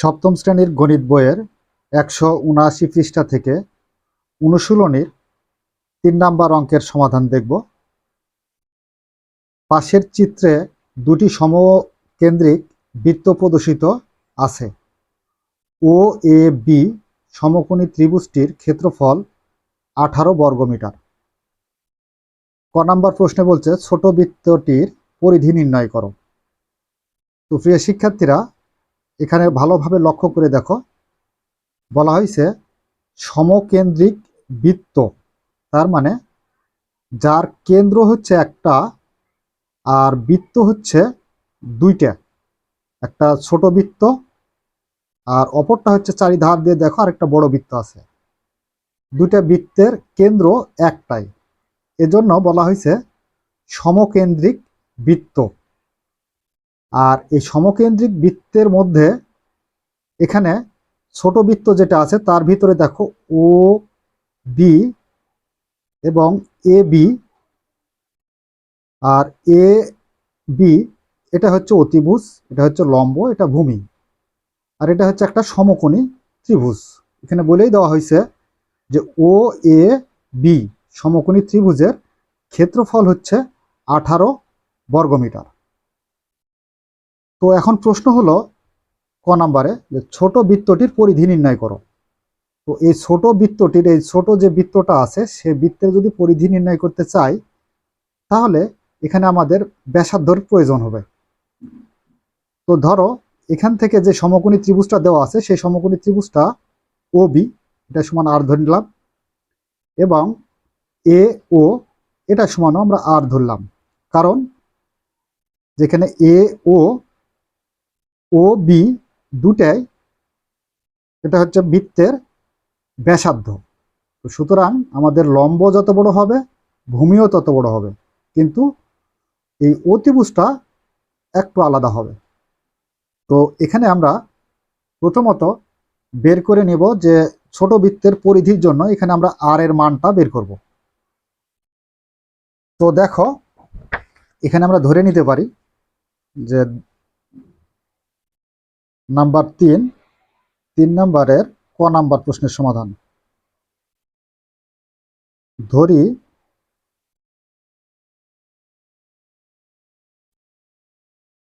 সপ্তম শ্রেণির গণিত বইয়ের একশো উনআশি পৃষ্ঠা থেকে অনুশীলনীর তিন নাম্বার অঙ্কের সমাধান দেখব। পাশের চিত্রে দুটি সমকেন্দ্রিক বৃত্ত প্রদর্শিত আছে। ও, এ, বি সমকোণী ত্রিভুজটির ক্ষেত্রফল আঠারো বর্গমিটার। ক নাম্বার প্রশ্নে বলছে, ছোট বৃত্তটির পরিধি নির্ণয় করো। তো প্রিয় শিক্ষার্থীরা এখানে ভালোভাবে লক্ষ্য করে দেখো। বলা হয়েছে সমকেন্দ্রিক বৃত্ত, তার মানে যার কেন্দ্র হচ্ছে একটা আর বৃত্ত হচ্ছে দুইটা। একটা ছোট বৃত্ত আর অপরটা হচ্ছে চারিধার দিয়ে দেখো আর একটা বড় বৃত্ত আছে। দুইটা বৃত্তের কেন্দ্র একটাই। এজন্য বলা হয়েছে সমকেন্দ্রিক বৃত্ত। আর এই সমকেন্দ্রিক বৃত্তের মধ্যে এখানে ছোট বৃত্ত যেটা আছে, তার ভিতরে দেখো ও বি এবং A B R A B এটা হচ্ছে অতিভুজ, এটা হচ্ছে লম্ব, এটা ভূমি আর এটা হচ্ছে একটা সমকোণী ত্রিভুজ। এখানে বলেই দেওয়া হয়েছে যে ও এ বি সমকোণী ত্রিভুজের ক্ষেত্রফল হচ্ছে আঠারো বর্গমিটার। তো এখন প্রশ্ন হলো ক নাম্বারে যে ছোট বৃত্তটির পরিধি নির্ণয় করো। তো এই ছোট বৃত্তটির, এই ছোট যে বৃত্তটা আছে, সে বৃত্তের যদি পরিধি নির্ণয় করতে চাই, তাহলে এখানে আমাদের ব্যাসার্ধর প্রয়োজন হবে। তো ধরো এখান থেকে যে সমকোণী ত্রিভুজটা দেওয়া আছে, সেই সমকোণী ত্রিভুজটা ও বি এটা সমান আর ধরে নিলাম। এবং এ ও এটা সমানও আমরা আর ধরলাম। কারণ যেখানে এ ও ও, বি দুটাই এটা হচ্ছে বৃত্তের ব্যাসার্ধ। তো সুতরাং আমাদের লম্ব যত বড় হবে, ভূমিও তত বড় হবে। কিন্তু এই অতিভুজটা একটু আলাদা হবে। তো এখানে আমরা প্রথমত বের করে নেব যে ছোট বৃত্তের পরিধির জন্য এখানে আমরা আর এর মানটা বের করব। তো দেখো, এখানে আমরা ধরে নিতে পারি যে নাম্বার তিন তিন নাম্বারের ক নাম্বার প্রশ্নের সমাধান। ধরি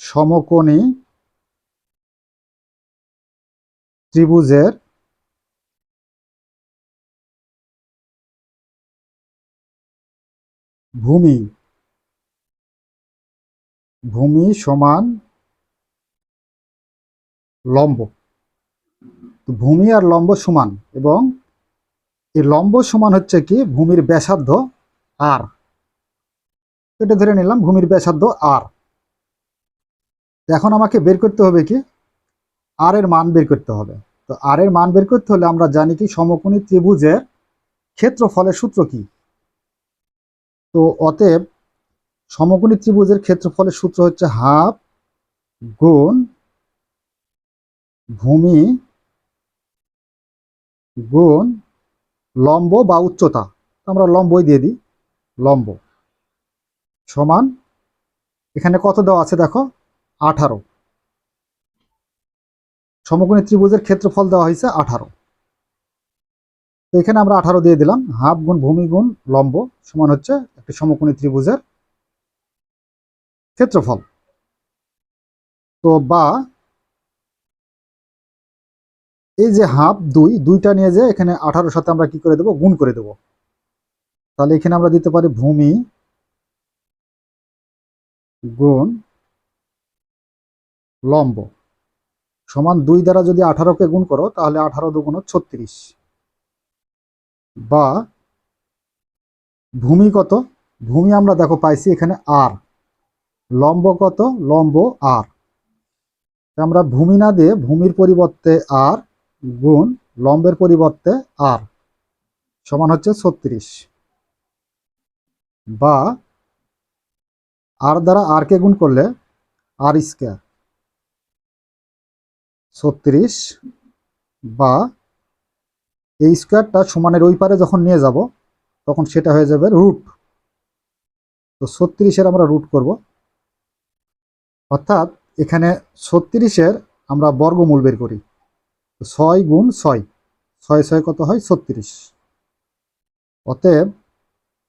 সমকোণী ত্রিভুজের ভূমি ভূমি সমান লম্ব। তো ভূমি আর লম্ব সমান এবং এই লম্ব সমান হচ্ছে কি? ভূমির ব্যাসার্ধ আর এটা ধরে নিলাম ভূমির ব্যাসার্ধ আর এখন আমাকে বের করতে হবে কি? আর এর মান বের করতে হবে। তো আর এর মান বের করতে হলে আমরা জানি কি? সমকোণী ত্রিভুজের ক্ষেত্রফলের সূত্র কি? তো অতএব সমকোণী ত্রিভুজের ক্ষেত্রফলের সূত্র হচ্ছে হাফ গুণ ভূমি গুণ লম্ব বা উচ্চতা। আমরা লম্বই দিয়ে দিই, লম্ব। সমান, এখানে কত দেওয়া আছে দেখো? আঠারো। সমকোণী ত্রিভুজের ক্ষেত্রফল দেওয়া হয়েছে আঠারো। তো এখানে আমরা আঠারো দিয়ে দিলাম। হাফ গুণ ভূমি গুণ লম্ব সমান হচ্ছে একটি সমকোণী ত্রিভুজের ক্ষেত্রফল। তো বা এই যে হাফ দুই, দুইটা নিয়ে যে এখানে আঠারোর সাথে আমরা কি করে দেব? গুণ করে দেব। তাহলে এখানে আমরা দিতে পারি ভূমি গুণ লম্ব। সমান দুই দ্বারা যদি আঠারোকে গুণ করো, তাহলে আঠারো দুগুণ ছত্রিশ। বা ভূমি কত? ভূমি আমরা দেখো পাইছি এখানে আর। লম্ব কত? লম্ব আর। আমরা ভূমি না দিয়ে ভূমির পরিবর্তে আর গুণ লম্বের পরিবর্তে আর সমান হচ্ছে ছত্রিশ। বা আর দ্বারা আর কে গুণ করলে আর স্কোয়ার ছত্রিশ বা এই স্কোয়ারটা সমানের ওই পারে যখন নিয়ে যাব, তখন সেটা হয়ে যাবে রুট তো ছত্রিশের আমরা রুট করব। অর্থাৎ এখানে ছত্রিশের আমরা বর্গমূল বের করি। ছয় গুণ ছয়। ছয় ছয় কত হয়? ছত্রিশ। অতএব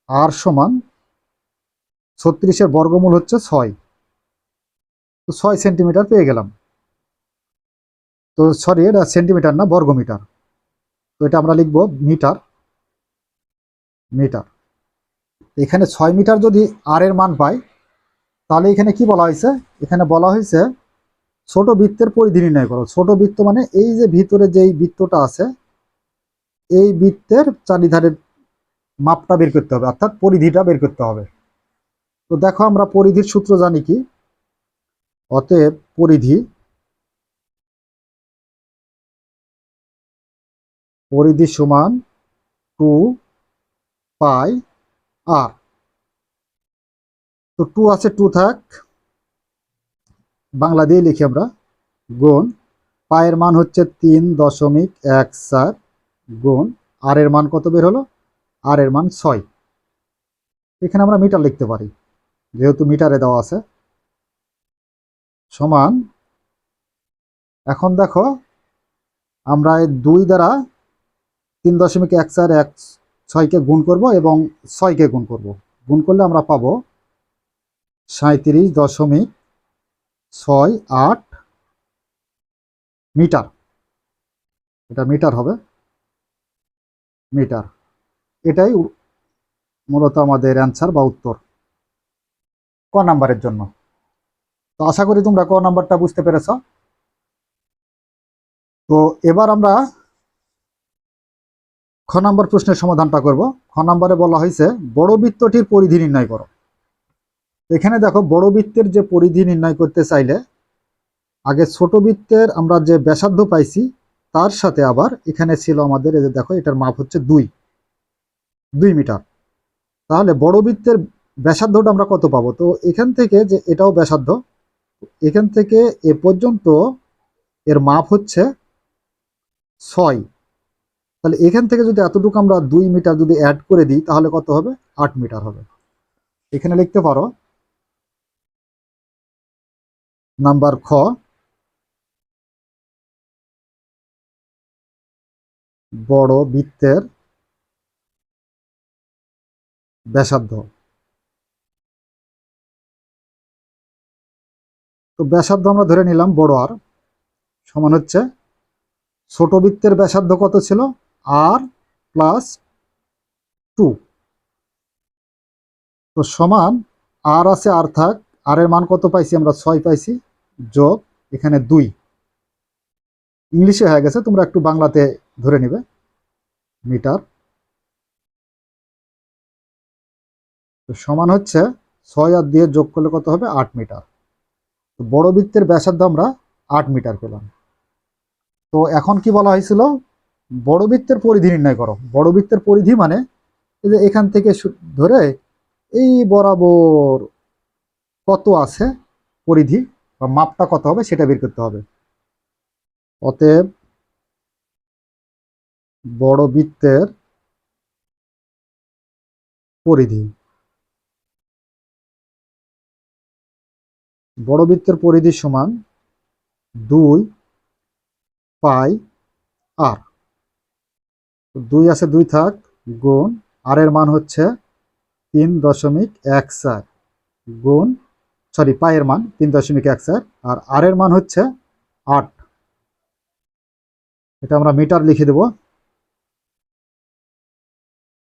আর সমান ছত্রিশের বর্গমূল হচ্ছে ছয়। তো ছয় সেন্টিমিটার পেয়ে গেলাম। তো সরি, এটা সেন্টিমিটার না, বর্গমিটার। তো এটা আমরা লিখব মিটার মিটার। এখানে ছয় মিটার যদি আর এর মান পাই, তাহলে এখানে কি বলা হয়েছে? এখানে বলা হয়েছে ছোট বৃত্তের পরিধি নির্ণয় করো। ছোট বৃত্ত মানে এই যে ভিতরে যেই বৃত্তটা আছে, এই বৃত্তের চারিধারের মাপটা বের করতে হবে, অর্থাৎ পরিধিটা বের করতে হবে। তো দেখো আমরা পরিধির সূত্র জানি কি? অতএব পরিধি পরিধি সমান টু পাই আর। তো টু আছে টু থাক বাংলা দিয়ে লিখি আমরা। গুণ, পায়ের মান হচ্ছে তিন দশমিক এক চার। গুণ আর এর মান কত বের হলো? আর এর মান ছয়। এখানে আমরা মিটার লিখতে পারি, যেহেতু মিটারে দেওয়া আছে। সমান, এখন দেখো, আমরা দুই দ্বারা তিন দশমিক এক চার এক ছয়কে গুণ করব এবং ছয়কে গুণ করব। গুণ করলে আমরা পাবো সাঁত্রিশ দশমিক ছয় আট মিটার। এটা মিটার হবে। মিটার। এটাই মূলত আমাদের অ্যান্সার বা উত্তর ক নাম্বারের জন্য। তো আশা করি তোমরা ক নাম্বারটা বুঝতে পেরেছ। তো এবার আমরা খ নাম্বার প্রশ্নের সমাধানটা করব। খ নাম্বারে বলা হয়েছে বড় বৃত্তটির পরিধি নির্ণয় করো। এখানে দেখো বড় বৃত্তের যে পরিধি নির্ণয় করতে চাইলে, আগে ছোট বৃত্তের আমরা যে ব্যাসার্ধ পাইছি, তার সাথে আবার এখানে ছিল আমাদের এই যে দেখো, এটার মাপ হচ্ছে দুই দুই মিটার। তাহলে বড় বৃত্তের ব্যাসার্ধটা আমরা কত পাবো? তো এখান থেকে যে এটাও ব্যাসার্ধ, এখান থেকে এ পর্যন্ত এর মাপ হচ্ছে ছয়। তাহলে এখান থেকে যদি এতটুকু আমরা দুই মিটার যদি অ্যাড করে দিই, তাহলে কত হবে? আট মিটার হবে। এখানে লিখতে পারো নাম্বার খ। বড় বৃত্তের ব্যাসার্ধ। তো ব্যাসার্ধ আমরা ধরে নিলাম বড় আর সমান হচ্ছে ছোট বৃত্তের ব্যাসার্ধ কত ছিল? আর প্লাস টু তো সমান আর আছে আর থাক আর এর মান কত পাইছি? আমরা ছয় পাইছি। যোগ, এখানে দুই। ইংলিশে হয়ে গেছে, তোমরা একটু বাংলাতে ধরে নিবে। মিটার। তো সমান হচ্ছে ছয় আর দিয়ে যোগ করলে কত হবে? আট মিটার। তো বড় বৃত্তের ব্যাসার্ধ আমরা আট মিটার পেলাম। তো এখন কি বলা হয়েছিল? বড় বৃত্তের পরিধি নির্ণয় করো। বড় বৃত্তের পরিধি মানে এখান থেকে ধরে এই বরাবর কত আছে পরিধি বা মাপটা কত হবে সেটা বের করতে হবে। অতএব বড় বৃত্তের পরিধি, বড় বৃত্তের পরিধি সমান দুই পাই আর। দুই আছে দুই থাক গুণ আর এর মান হচ্ছে তিন দশমিক এক চার গুণ সরি, পায়ের মান তিন দশমিক এক চার আর আর এর মান হচ্ছে আট। এটা আমরা মিটার লিখে দেব।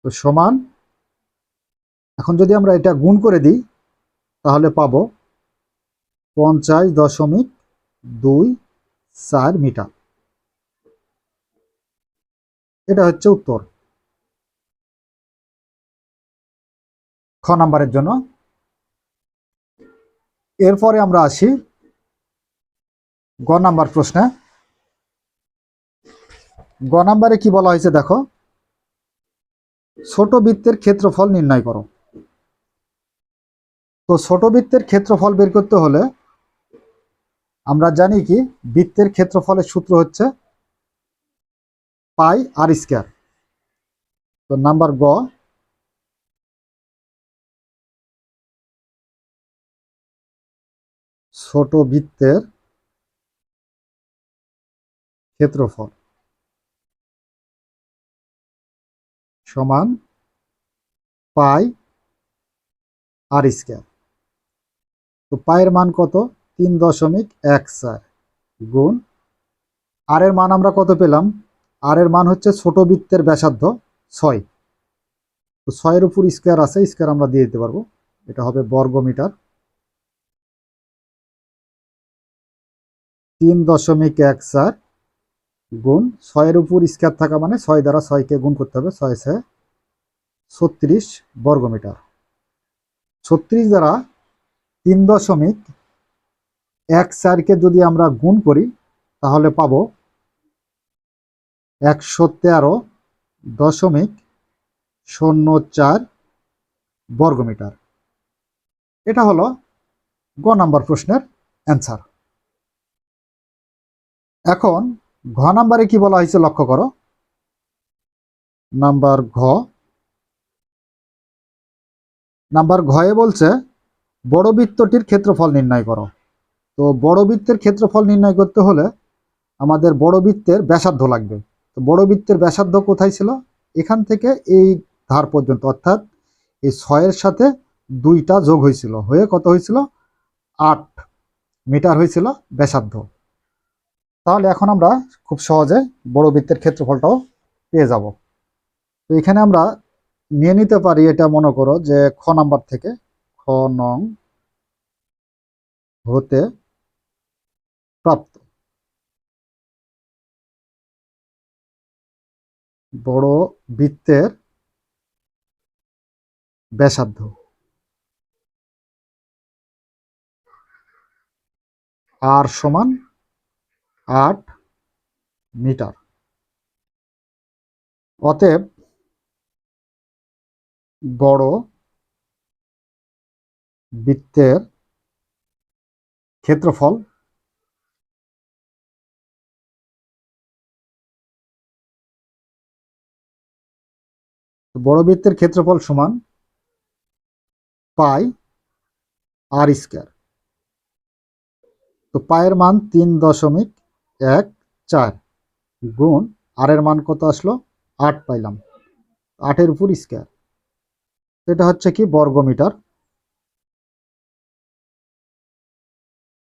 তো সমান, এখন যদি আমরা এটা গুণ করে দিই, তাহলে পাব পঞ্চাশ দশমিক দুই চার মিটার। এটা হচ্ছে উত্তর। খ নাম্বারের জন্য এরপরে আমরা আসি গ নাম্বার প্রশ্নে। গ নাম্বারে কি বলা হয়েছে দেখো? ছোট বৃত্তের ক্ষেত্রফল নির্ণয় করো। তো ছোট বৃত্তের ক্ষেত্রফল বের করতে হলে আমরা জানি কি? বৃত্তের ক্ষেত্রফলের সূত্র হচ্ছে পাই আর স্কয়ার। তো নাম্বার গ ছোট বৃত্তের ক্ষেত্রফল সমান পাই আর স্কোয়ার তো পায়ের মান কত? তিন দশমিক এক চার গুণ আর এর মান আমরা কত পেলাম? আর এর মান হচ্ছে ছোট বৃত্তের ব্যাসার্ধ ছয়। তো ছয়ের উপর স্কোয়ার আছে স্কোয়ার আমরা দিয়ে দিতে পারব। এটা হবে বর্গমিটার। তিন দশমিক এক চার গুণ ছয়ের উপর স্কোয়ার থাকা মানে ছয় দ্বারা ছয়কে গুণ করতে হবে, ছয় ছয় ছত্রিশ বর্গমিটার। ছত্রিশ দ্বারা তিন দশমিক এক চারকে যদি আমরা গুণ করি, তাহলে পাব একশো তেরো দশমিক শূন্য চার বর্গমিটার। এটা হলো গ নাম্বার প্রশ্নের অ্যান্সার। এখন ঘ নাম্বারে কি বলা হয়েছে লক্ষ্য করো। নাম্বার ঘ। নাম্বার ঘয়ে বলছে, বড় বৃত্তটির ক্ষেত্রফল নির্ণয় করো। তো বড় বৃত্তের ক্ষেত্রফল নির্ণয় করতে হলে আমাদের বড় বৃত্তের ব্যাসার্ধ লাগবে। তো বড় বৃত্তের ব্যাসার্ধ কোথায় ছিল? এখান থেকে এই ধার পর্যন্ত, অর্থাৎ এই ছয়ের সাথে দুইটা যোগ হয়েছিল। হয়ে কত হয়েছিল? আট মিটার হয়েছিল ব্যাসার্ধ। তাহলে এখন আমরা খুব সহজে বড় বৃত্তের ক্ষেত্রফলটাও পেয়ে যাব। তো এখানে আমরা নিয়ে নিতে পারি এটা মনে করো যে খ নাম্বার থেকে খ নং হতে প্রাপ্ত। বড় বৃত্তের ব্যাসার্ধ। আর সমান আট মিটার। অতএব বড় বৃত্তের ক্ষেত্রফল বড় বৃত্তের ক্ষেত্রফল সমান পাই আর স্কোয়ার। তো পায়ের মান তিন দশমিক এক, চার গুণ আর এর মান কত আসলো? আট পাইলাম। আটের উপর স্কোয়ার এটা হচ্ছে কি? বর্গমিটার।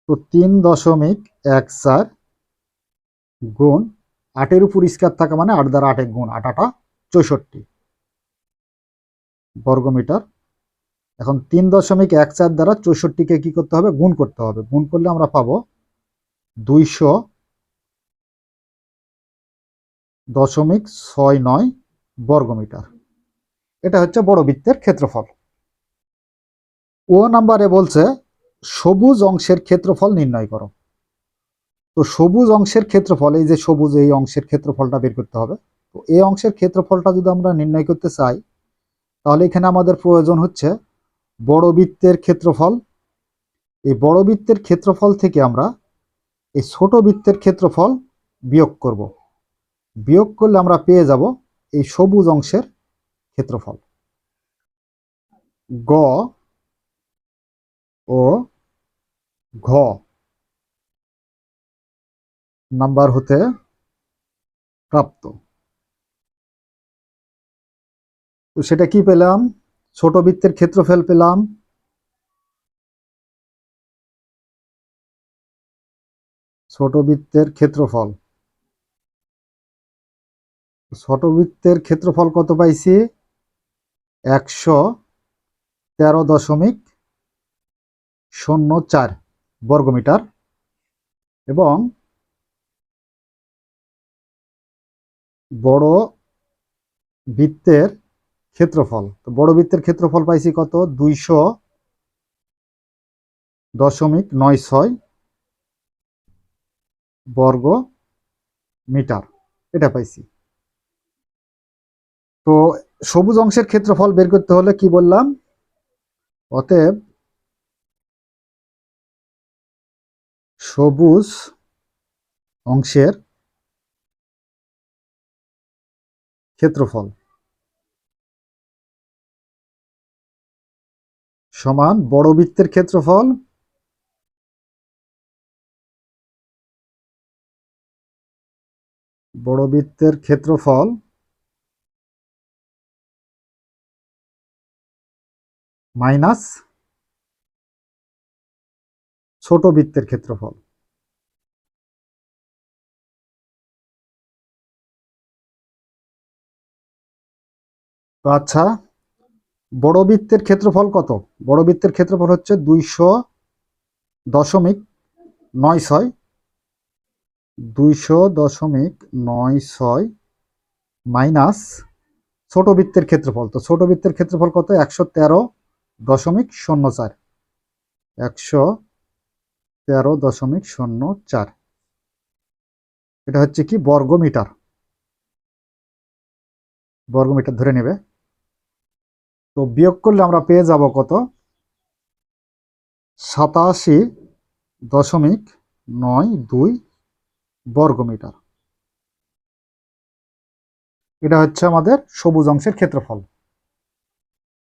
তো তিন দশমিক এক চার গুণ আটের উপর স্কোয়ার থাকা মানে আট দ্বারা আটের গুণ আট, আটা চৌষট্টি। বর্গমিটার। এখন তিন দশমিক এক চার দ্বারা চৌষট্টিকে কি করতে হবে? গুণ করতে হবে। গুণ করলে আমরা পাবো দুইশো দশমিক ছয় নয় বর্গমিটার। এটা হচ্ছে বড় বৃত্তের ক্ষেত্রফল। ও নাম্বারে বলছে, সবুজ অংশের ক্ষেত্রফল নির্ণয় করো। তো সবুজ অংশের ক্ষেত্রফল, এই যে সবুজ এই অংশের ক্ষেত্রফলটা বের করতে হবে। তো এই অংশের ক্ষেত্রফলটা যদি আমরা নির্ণয় করতে চাই, তাহলে এখানে আমাদের প্রয়োজন হচ্ছে বড় বৃত্তের ক্ষেত্রফল। এই বড় বৃত্তের ক্ষেত্রফল থেকে আমরা এই ছোট বৃত্তের ক্ষেত্রফল বিয়োগ করব। বিয়োগ করলে আমরা পেয়ে যাব এই সবুজ অংশের ক্ষেত্রফল। গ ও ঘ। নাম্বার হতে প্রাপ্ত। তো সেটা কি পেলাম? ছোট বৃত্তের ক্ষেত্রফল পেলাম। ছোট বৃত্তের ক্ষেত্রফল। ছোট বৃত্তের ক্ষেত্রফল কত পাইছি? একশো তেরো দশমিক শূন্য চার বর্গমিটার। এবং বড় বৃত্তের ক্ষেত্রফল, তো বড় বৃত্তের ক্ষেত্রফল পাইছি কত? দুইশো দশমিক নয় ছয় বর্গ মিটার এটা পাইছি। তো সবুজ অংশের ক্ষেত্রফল বের করতে হলে কি বললাম? অতএব সবুজ অংশের ক্ষেত্রফল সমান বড় বৃত্তের ক্ষেত্রফল বড় বৃত্তের ক্ষেত্রফল মাইনাস ছোট বৃত্তের ক্ষেত্রফল। তো আচ্ছা বড় বৃত্তের ক্ষেত্রফল কত? বড় বৃত্তের ক্ষেত্রফল হচ্ছে দুইশো দশমিক নয় ছয়। দুইশো দশমিক নয় ছয় মাইনাস ছোট বৃত্তের ক্ষেত্রফল। তো ছোট বৃত্তের ক্ষেত্রফল কত? একশো তেরো দশমিক শূন্য চার। একশো তেরো দশমিক শূন্য চার। এটা হচ্ছে কি? বর্গমিটার। বর্গমিটার ধরে নেবে। তো বিয়োগ করলে আমরা পেয়ে যাব কত? সাতাশি দশমিক নয় দুই বর্গমিটার। এটা হচ্ছে আমাদের সবুজ অংশের ক্ষেত্রফল।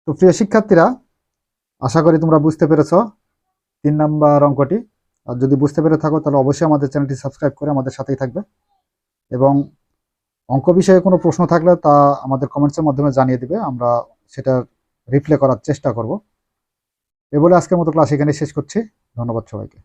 তো প্রিয় শিক্ষার্থীরা আশা করি তোমরা বুঝতে পেরেছ। তিন নাম্বার অঙ্কটি। আর যদি বুঝতে পেরে থাকো, তাহলে অবশ্যই আমাদের চ্যানেলটি সাবস্ক্রাইব করে আমাদের সাথেই থাকবে। এবং অঙ্ক বিষয়ে কোনো প্রশ্ন থাকলে তা আমাদের কমেন্টসের মাধ্যমে জানিয়ে দিবে। আমরা সেটা রিপ্লে করার চেষ্টা করব। এ বলে আজকের মতো ক্লাস এখানে শেষ করছি। ধন্যবাদ সবাইকে।